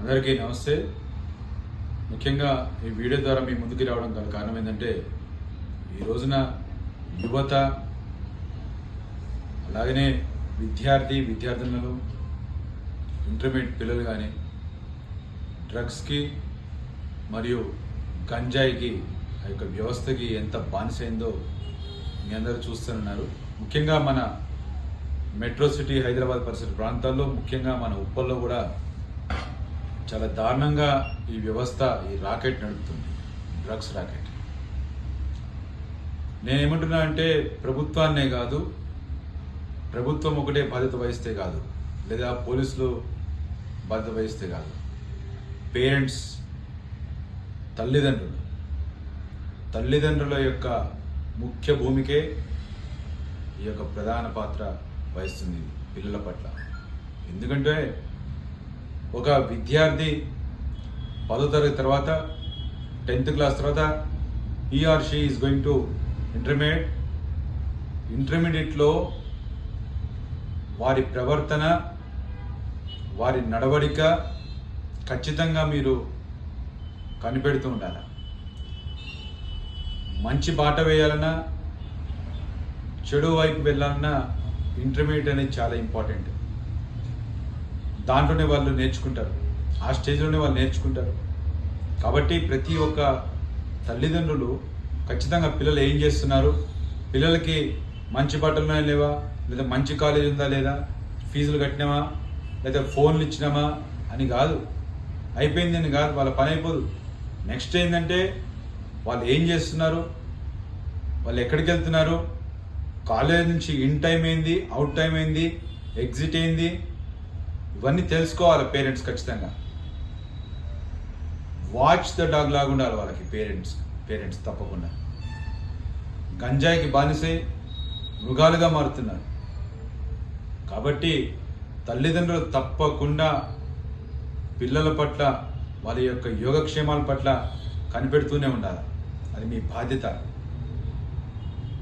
అందరికీ నమస్తే. ముఖ్యంగా ఈ వీడియో ద్వారా మీ ముందుకు రావడం గల కారణం ఏంటంటే ఈ రోజున యువత అలాగనే విద్యార్థి విద్యార్థినులు ఇంటర్మీడియట్ పిల్లలు కానీ డ్రగ్స్కి మరియు గంజాయికి ఆ యొక్క వ్యవస్థకి ఎంత బానిసైందో మీ అందరూ చూస్తున్నారు ముఖ్యంగా మన మెట్రో సిటీ హైదరాబాద్ పరిసర ప్రాంతాల్లో ముఖ్యంగా మన ఉప్పల్లో కూడా చాలా దారుణంగా ఈ వ్యవస్థ ఈ రాకెట్ నడుపుతుంది. Drugs racket. నేనేమంటున్నా అంటే ప్రభుత్వాన్నే కాదు ప్రభుత్వం ఒకటే బాధ్యత వహిస్తే కాదు లేదా పోలీసులు బాధ్యత వహిస్తే కాదు. పేరెంట్స్ తల్లిదండ్రులు. తల్లిదండ్రుల యొక్క ముఖ్య భూమికే ఈ యొక్క ప్రధాన పాత్ర వహిస్తుంది పిల్లల పట్ల. ఎందుకంటే ఒక విద్యార్థి పదో తరగతి తర్వాత టెన్త్ క్లాస్ తర్వాత he or she is going to intermediate ఇంటర్మీడియట్లో వారి ప్రవర్తన వారి నడవడిక ఖచ్చితంగా మీరు కనిపెడుతూ ఉండాలి. మంచి బాట వేయాలన్నా చెడు వైపు వెళ్ళాలన్నా ఇంటర్మీడియట్ అనేది చాలా ఇంపార్టెంట్ దాంట్లోనే వాళ్ళు నేర్చుకుంటారు. ఆ స్టేజ్లోనే వాళ్ళు నేర్చుకుంటారు. కాబట్టి ప్రతి ఒక్క తల్లిదండ్రులు ఖచ్చితంగా పిల్లలు ఏం చేస్తున్నారు? పిల్లలకి మంచి బట్టలు ఉన్నాయా లేవా? లేదా మంచి కాలేజ్ ఉందా లేదా? ఫీజులు కట్టినామా? లేదా ఫోన్లు ఇచ్చినామా? అని కాదు. అయిపోయింది అని కాదు. వాళ్ళ పని అయిపోదు. నెక్స్ట్ ఏంటంటే వాళ్ళు ఏం చేస్తున్నారు? వాళ్ళు ఎక్కడికి వెళ్తున్నారు? కాలేజ్ నుంచి ఇన్ టైం ఏంది? అవుట్ టైం ఏంది? ఎగ్జిట్ ఏంది? ఇవన్నీ తెలుసుకోవాలి పేరెంట్స్ ఖచ్చితంగా. వాచ్ ద డాగ్ లాగా ఉండాలి వాళ్ళకి పేరెంట్స్ పేరెంట్స్ తప్పకుండా. గంజాయికి బానిసై మృగాలుగా మారుతున్నారు. కాబట్టి తల్లిదండ్రులు తప్పకుండా పిల్లల పట్ల వాళ్ళ యొక్క యోగక్షేమాల పట్ల కనిపెడుతూనే ఉండాలి. అది మీ బాధ్యత.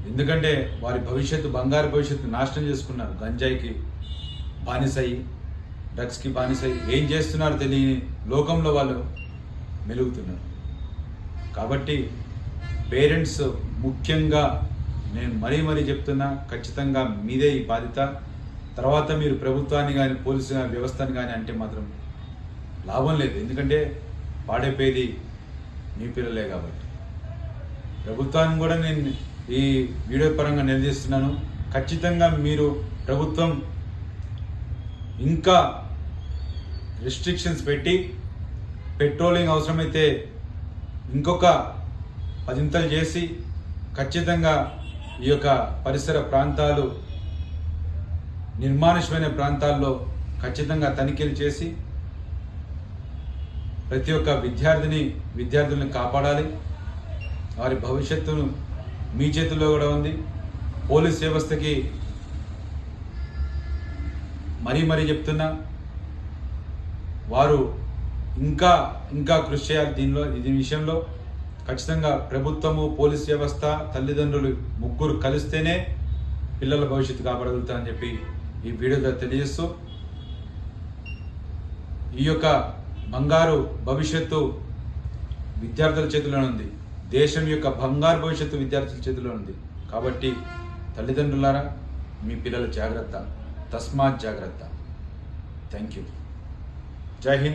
ఎందుకంటే వారి భవిష్యత్తు బంగారు భవిష్యత్తు నాశనం చేసుకున్నారు. గంజాయికి బానిసయి డ్రగ్స్కి బానిసయి ఏం చేస్తున్నారో తెలియని లోకంలో వాళ్ళు మెలుగుతున్నారు. కాబట్టి పేరెంట్స్ ముఖ్యంగా నేను మరీ మరీ చెప్తున్నా ఖచ్చితంగా మీదే ఈ బాధ్యత. తర్వాత మీరు ప్రభుత్వాన్ని కానీ పోలీసు కానీ వ్యవస్థను కానీ అంటే మాత్రం లాభం లేదు. ఎందుకంటే పాడైపోయేది మీ పిల్లలే కాబట్టి. ప్రభుత్వాన్ని కూడా నేను ఈ వీడియో పరంగా నిలదీస్తున్నాను. ఖచ్చితంగా మీరు ప్రభుత్వం ఇంకా రిస్ట్రిక్షన్స్ పెట్టి పెట్రోలింగ్ అవసరమైతే ఇంకొక పదింతలు చేసి ఖచ్చితంగా ఈ యొక్క పరిసర ప్రాంతాలు నిర్మానుష్యమైన ప్రాంతాల్లో ఖచ్చితంగా తనిఖీలు చేసి ప్రతి ఒక్క విద్యార్థిని విద్యార్థులను కాపాడాలి. వారి భవిష్యత్తును మీ చేతుల్లో కూడా ఉంది. పోలీస్ వ్యవస్థకి మరీ మరీ చెప్తున్నా వారు ఇంకా ఇంకా కృషి చేయాలి దీనిలో ఇది విషయంలో. ఖచ్చితంగా ప్రభుత్వము పోలీస్ వ్యవస్థ తల్లిదండ్రులు ముగ్గురు కలిస్తేనే పిల్లల భవిష్యత్తు కాపాడగలుగుతారని చెప్పి ఈ వీడియో తెలియజేస్తూ ఈ యొక్క బంగారు భవిష్యత్తు విద్యార్థుల చేతిలో ఉంది. దేశం యొక్క బంగారు భవిష్యత్తు విద్యార్థుల చేతిలో ఉంది. కాబట్టి తల్లిదండ్రులారా మీ పిల్లల జాగ్రత్త. तस्मात जागृता थैंक यू जय हिंद।